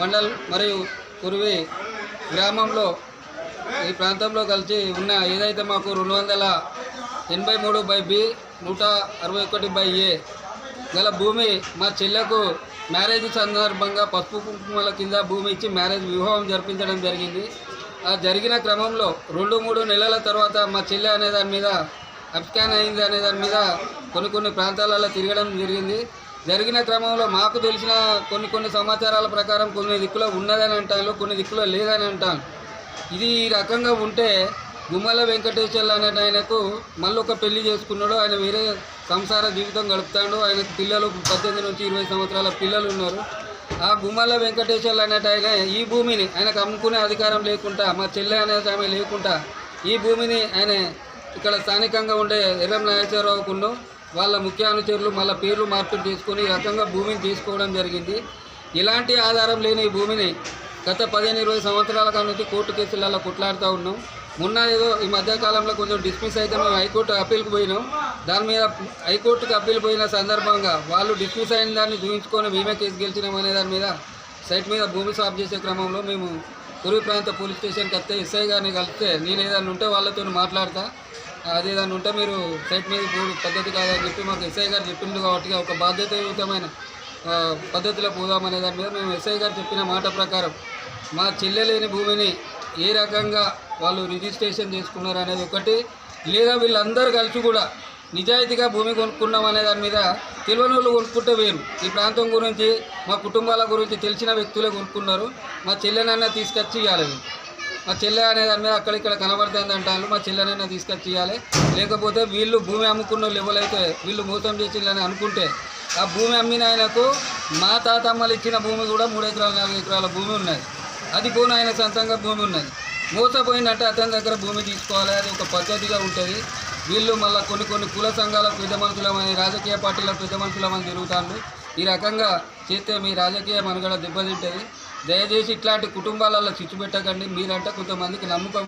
మండల్ మరియు కురువి గ్రామంలో ఈ ప్రాంతంలో కలిసి ఉన్న ఏదైతే మాకు రెండు వందల ఎనభై మూడు బై బి నూట అరవై ఒకటి బై ఏ గల భూమి మా చెల్లెకు మ్యారేజ్ సందర్భంగా పసుపు కుంకుమల కింద భూమి ఇచ్చి మ్యారేజ్ వివాహం జరిపించడం జరిగింది. ఆ జరిగిన క్రమంలో రెండు మూడు నెలల తర్వాత మా చెల్లె అనే దాని మీద అబ్స్కాన్ అయింది అనే దాని మీద కొన్ని కొన్ని ప్రాంతాలలో తిరగడం జరిగింది. జరిగిన క్రమంలో మాకు తెలిసిన కొన్ని కొన్ని సమాచారాల ప్రకారం కొన్ని దిక్కులో ఉన్నదని అంటాను కొన్ని దిక్కులో లేదని అంటాను ఇది ఈ రకంగా ఉంటే గుమ్మల వెంకటేశ్వర్లు అనే ఆయనకు మళ్ళీ ఒక పెళ్ళి చేసుకున్నాడు. ఆయన వేరే సంసార జీవితం గడుపుతాడు. ఆయనకు పిల్లలు పద్దెనిమిది నుంచి ఇరవై సంవత్సరాల పిల్లలు ఉన్నారు. ఆ గుమ్మల వెంకటేశ్వర్లు అనేట ఆయన ఈ భూమిని ఆయనకు అమ్ముకునే అధికారం లేకుండా మా చెల్లె అనే ఆమె లేకుండా ఈ భూమిని ఆయన ఇక్కడ స్థానికంగా ఉండే ఎర్రం నాగేశ్వరరావుకును వాళ్ళ ముఖ్య అనుచరులు మళ్ళీ పేర్లు మార్పిడి చేసుకొని ఈ రకంగా భూమిని తీసుకోవడం జరిగింది. ఇలాంటి ఆధారం లేని ఈ భూమిని గత పదిహేను ఇరవై సంవత్సరాల నుంచి కోర్టు కేసులలో కొట్లాడుతూ ఉన్నాం. మొన్న ఏదో ఈ మధ్యకాలంలో కొంచెం డిస్మిస్ అయితే మేము హైకోర్టు అప్పీల్కి పోయినాం. దాని మీద హైకోర్టుకి అప్పీల్ పోయిన సందర్భంగా వాళ్ళు డిస్మిస్ అయిన దాన్ని చూపించుకొని మేమే కేసు గెలిచినాం అనే దాని మీద సైట్ మీద భూమి సాఫ్ చేసే క్రమంలో మేము పూర్వ ప్రాంత పోలీస్ స్టేషన్కి వస్తే ఎస్ఐ గారిని కలిస్తే నేను ఏదైనా ఉంటే వాళ్ళతో మాట్లాడతా. అది దాన్ని ఉంటే మీరు సైట్ మీద పోడు. పద్ధతి కాదని చెప్పి మాకు ఎస్ఐ గారు చెప్పిండు కాబట్టి ఒక బాధ్యతయుతమైన పద్ధతిలో పోదామనే దాని మీద మేము ఎస్ఐ గారు చెప్పిన మాట ప్రకారం మా చెల్లెలేని భూమిని ఏ రకంగా వాళ్ళు రిజిస్ట్రేషన్ చేసుకున్నారు అనేది ఒకటి లేదా వీళ్ళందరూ కలిసి కూడా నిజాయితీగా భూమి కొనుక్కున్నాం అనే దాని మీద తెలియని వాళ్ళు కొనుక్కుంటే వేరు. ఈ ప్రాంతం గురించి మా కుటుంబాల గురించి తెలిసిన వ్యక్తులే కొనుక్కున్నారు. మా చెల్లెనన్నా తీసుకొచ్చి ఇవ్వాలి మా చెల్లె అనే దాని మీద అక్కడిక్కడ కనబడుతుంది అంటారు. మా చెల్లెనైనా తీసుకొచ్చి ఇవ్వాలి లేకపోతే వీళ్ళు భూమి అమ్ముకున్న వాళ్ళు ఎవరైతే వీళ్ళు మోసం చేసిందని అనుకుంటే ఆ భూమి అమ్మిన ఆయనకు మా తాతమ్మలు ఇచ్చిన భూమి కూడా మూడు ఎకరాల నాలుగు ఎకరాల భూమి ఉన్నది. అది పోను ఆయన సొంతంగా భూమి ఉన్నది. మోసపోయిందంటే అతని దగ్గర భూమి తీసుకోవాలి. అది ఒక పద్ధతిగా ఉంటుంది. వీళ్ళు మళ్ళీ కొన్ని కొన్ని కుల సంఘాల పెద్ద మనుషులమని రాజకీయ పార్టీల పెద్ద మనుషులమని తిరుగుతాను ఈ రకంగా చేస్తే మీ రాజకీయ మనుగడ దెబ్బతింటుంది. దయచేసి ఇట్లాంటి కుటుంబాలలో చిచ్చు పెట్టకండి. మీరంటే కొంతమందికి నమ్మకం